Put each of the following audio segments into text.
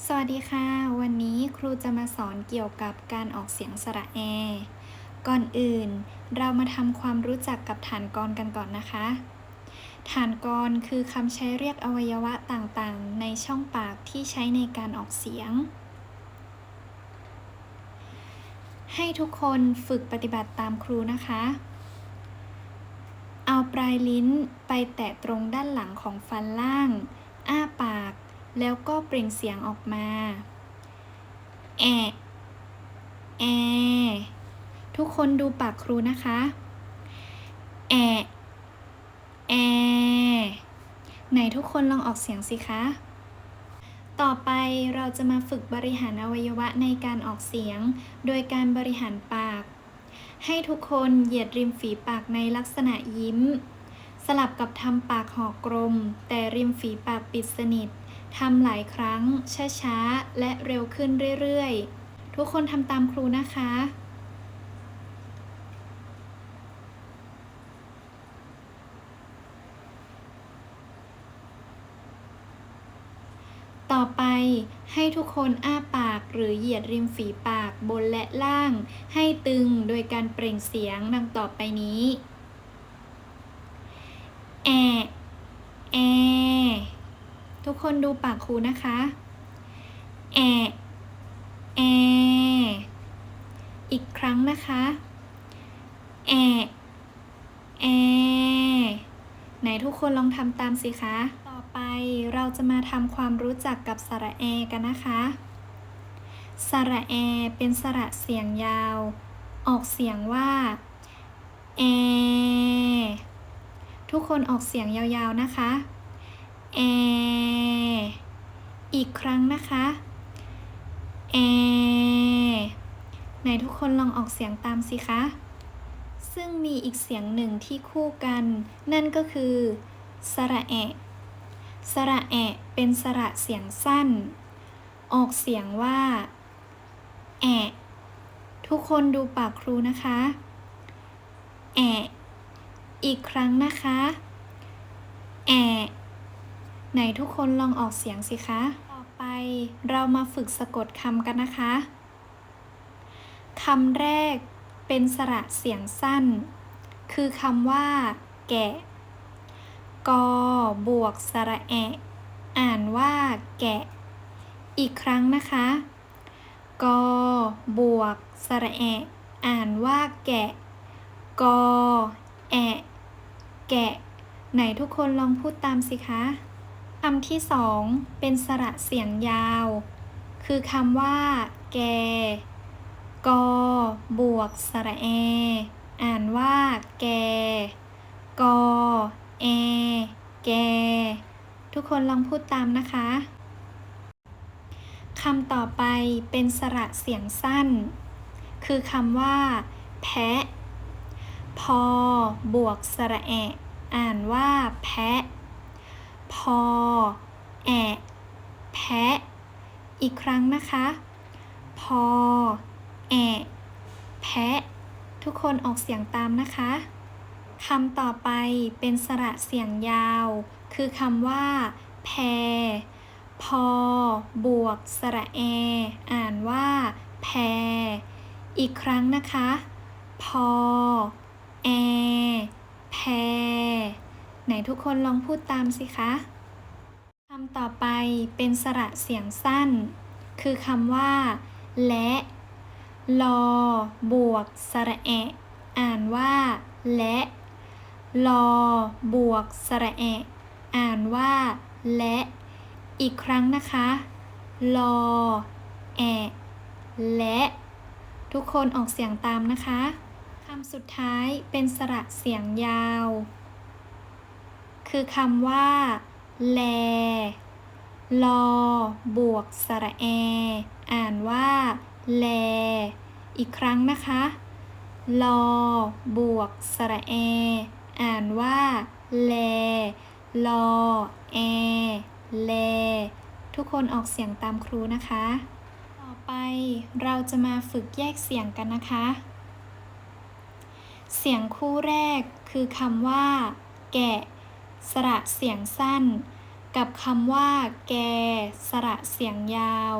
สวัสดีค่ะ วันนี้ครูจะมาสอนเกี่ยวกับการออกเสียงสระแอ ก่อนอื่น เรามาทำความรู้จักกับฐานกรกันก่อนนะคะ ฐานกรคือคำใช้เรียกอวัยวะต่างๆ ในช่องปากที่ใช้ในการออกเสียง ให้ทุกคนฝึกปฏิบัติตามครูนะคะ เอาปลายลิ้นไปแตะตรงด้านหลังของฟันล่าง อ้าปาก แล้วก็เปล่งเสียงออกมาแอแอทุกคนดูปากครูนะคะแอแอไหนทุกคนลองออกเสียงสิคะ ต่อไปเราจะมาฝึกบริหารอวัยวะในการออกเสียง โดยการบริหารปาก ให้ทุกคนเหยียดริมฝีปากในลักษณะยิ้ม สลับกับทำปากหอกกลม แต่ริมฝีปากปิดสนิท ทำหลายครั้ง ช้าๆ และเร็วขึ้นเรื่อยๆ ทุกคนทำตามครูนะคะ ต่อไปให้ทุกคนอ้าปากหรือเหยียดริมฝีปากบนและล่าง ให้ตึงโดยการเปล่งเสียงดังต่อไปนี้แอแอ ทุกคนดูปากครูนะคะแอแออีกครั้งนะคะแอแอไหนทุกคนลองทำตามสิคะ ต่อไปเราจะมาทำความรู้จักกับสระแอกันนะคะ สระแอเป็นสระเสียงยาว ออกเสียงว่าแอทุกคนออกเสียงยาวๆนะคะ แออีกครั้งนะคะแอไหนทุกคนลองออกเสียงตามสิคะ ซึ่งมีอีกเสียงหนึ่งที่คู่กัน นั่นก็คือสระแอะสระแอะเป็นสระเสียงสั้น ออกเสียงว่าแอะทุกคนดูปากครูนะคะแอะอีกครั้งนะคะแอะ ไหนทุกคนลองออกเสียงสิคะ ต่อไปเรามาฝึกสะกดคำกันนะคะคำแรกเป็นสระเสียงสั้น คือคำว่า แกะกบวกสระแอะ อ่านว่าแกะ อีกครั้งนะคะกบวกสระแอะ อ่านว่าแกะกแอะ แกะ ไหนทุกคนลองพูดตามสิคะ คำที่สองเป็นสระเสียงยาว คือคำว่า แก กบวกสระแอ อ่านว่า แก กแอ แก ทุกคนลองพูดตามนะคะคำต่อไปเป็นสระเสียงสั้น คือคำว่า แพะ พอบวกสระแอะ อ่านว่า แพะ พอ แอะ แพะ อีกครั้งนะคะ พอ แอะ แพะ ทุกคนออกเสียงตามนะคะคำต่อไปเป็นสระเสียงยาว คือคำว่า แพ พอ บวก สระแอ อ่านว่า แพ อีกครั้งนะคะ พอ แอ แพ ไหนทุกคนลองพูดตามสิคะคำต่อไปเป็นสระเสียงสั้น คือคำว่า และลอบวกสระแอะ อ่านว่า และลอบวกสระแอะ อ่านว่า และ อีกครั้งนะคะลอแอะและทุกคนออกเสียงตามนะคะ คำสุดท้ายเป็นสระเสียงยาว คือคำว่า แล ลอบวกสระแอ อ่านว่า แล อีกครั้งนะคะ ลอบวกสระแอ อ่านว่า แล ลอแอ แล ทุกคนออกเสียงตามครูนะคะ ต่อไปเราจะมาฝึกแยกเสียงกันนะคะ เสียงคู่แรกคือคำว่า แกะ สระเสียงสั้น กับคำว่า แก สระเสียงยาว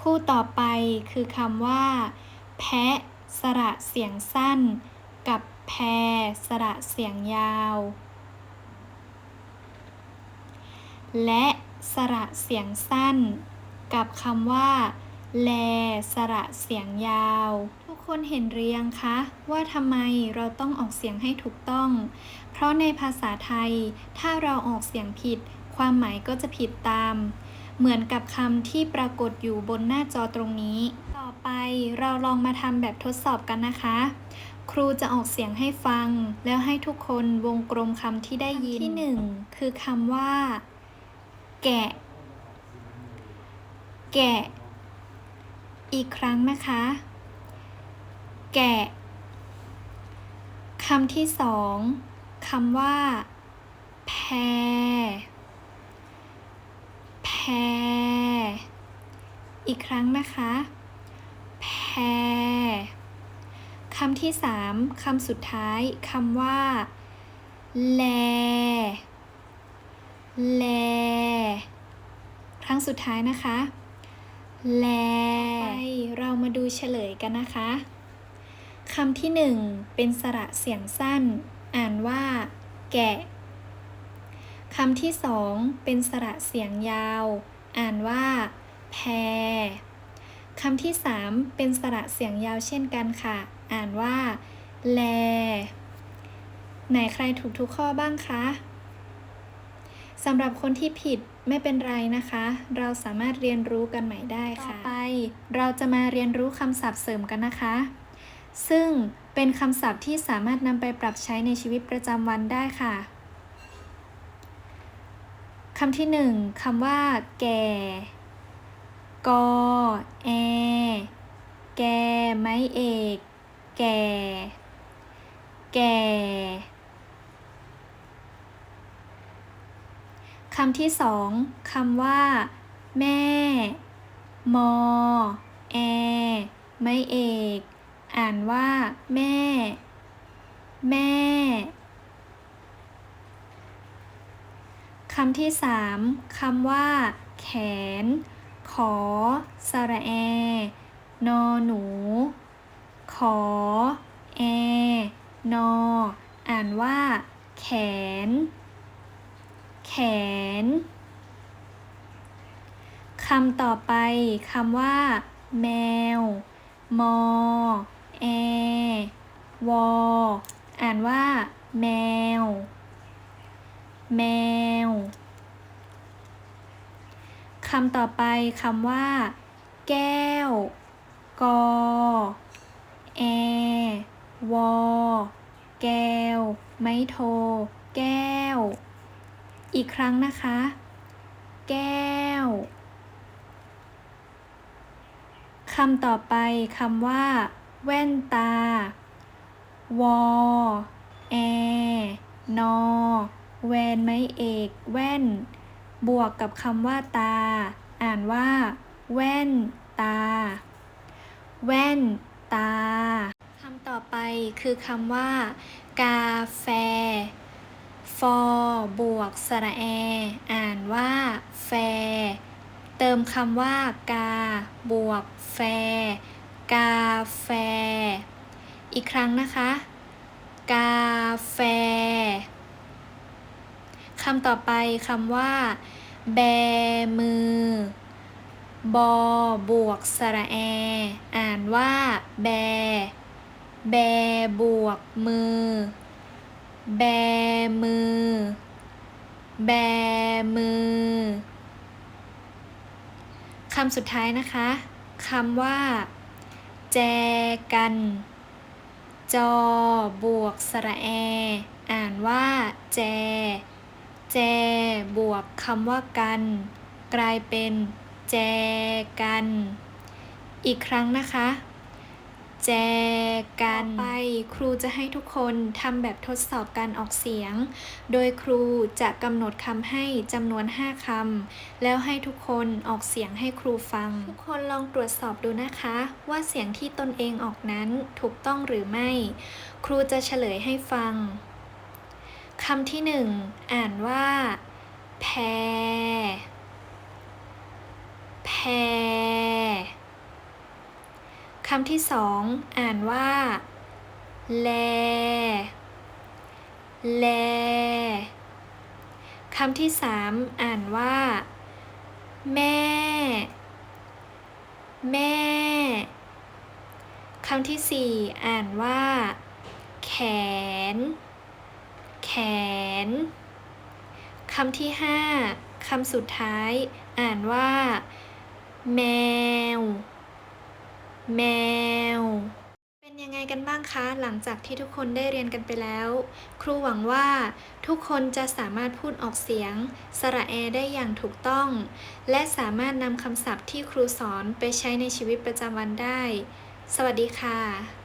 คู่ต่อไปคือคำว่า แพะ สระเสียงสั้น กับแพสระเสียงยาว และสระเสียงสั้น กับคำว่า แล สระเสียงยาว ทุกคนเห็นหรือยังคะ ว่าทำไมเราต้องออกเสียงให้ถูกต้อง เพราะในภาษาไทย ถ้าเราออกเสียงผิด ความหมายก็จะผิดตาม เหมือนกับคำที่ปรากฏอยู่บนหน้าจอตรงนี้ ต่อไปเราลองมาทำแบบทดสอบกันนะคะ ครูจะออกเสียงให้ฟัง แล้วให้ทุกคนวงกลมคำที่ได้ยินที่หนึ่งคือคำว่า แกะ แกะ อีกครั้งนะคะ แกะคำที่สอง คำว่า แพแพอีกครั้งนะคะ แพคำที่สามคำสุดท้ายคำว่า แล แล ครั้งสุดท้ายนะคะ แลไปเรามาดูเฉลยกันนะคะคำที่หนึ่งเป็นสระเสียงสั้น อ่านว่า แกะคำที่สองเป็นสระเสียงยาว อ่านว่า แพรคำที่สามเป็นสระเสียงยาวเช่นกันค่ะ อ่านว่า แล ไหนใครถูกทุกข้อบ้างคะสำหรับคนที่ผิดไม่เป็นไรนะคะ เราสามารถเรียนรู้กันใหม่ได้ค่ะ ต่อไป เราจะมาเรียนรู้คำศัพท์เสริมกันนะคะ ซึ่งเป็นคำศัพท์ที่สามารถนำไปปรับใช้ในชีวิตประจำวันได้ค่ะคำที่หนึ่งคำว่า แก่ กอ แอ แก ไม้เอก แก่ แก่คำที่สองคำว่า แม่ มอ แอ ไม้เอก อ่านว่า แม่ แม่คำที่สามคำว่า แขน ขอ สระแอ นอหนู ขอ แอ นอ อ่านว่า แขน แขนคำต่อไปคำว่า แมว มอแอ วอ อ่านว่า แมว แมว คำต่อไปคำว่า แก้ว กอ แอ วอ แก้ว ไม้โท แก้ว อีกครั้งนะคะ แก้วคำต่อไปคำว่า แว่นตา วอแอนอแวนไม้เอกแว่น บวกกับคำว่าตา อ่านว่า แว่น ตา แว่น ตาคำต่อไปคือคำว่า กาแฟ ฟอบวกสระแอ อ่านว่า แฟ เติมคำว่า กา บวก แฟ กาแฟ อีกครั้งนะคะ กาแฟคำต่อไปคำว่า แบมือ บอบวกสระแอ อ่านว่า แบ แบบวกมือ แบมือ แบมือคำสุดท้ายนะคะคำว่า แจกัน จอบวกสระแอ อ่านว่า แจ แจ บวกคำว่ากัน กลายเป็น แจกัน อีกครั้งนะคะ แจกันไปครูจะให้ทุกคนทำแบบทดสอบการออกเสียง โดยครูจะกำหนดคำให้จำนวน 5คำแล้วให้ทุกคนออกเสียงให้ครูฟัง ทุกคนลองตรวจสอบดูนะคะ ว่าเสียงที่ตนเองออกนั้นถูกต้องหรือไม่ ครูจะเฉลยให้ฟังคำที่หนึ่งอ่านว่าแพแพ คำที่สองอ่านว่า แล แล คำที่สามอ่านว่า แม่ แม่ คำที่สี่อ่านว่า แขน แขน คำที่ห้าคำสุดท้าย อ่านว่า แมว แมว เป็นยังไงกันบ้างคะ หลังจากที่ทุกคนได้เรียนกันไปแล้ว ครูหวังว่า ทุกคนจะสามารถพูดออกเสียง สระแอได้อย่างถูกต้อง และสามารถนำคำศัพท์ที่ครูสอนไปใช้ในชีวิตประจำวันได้ สวัสดีค่ะ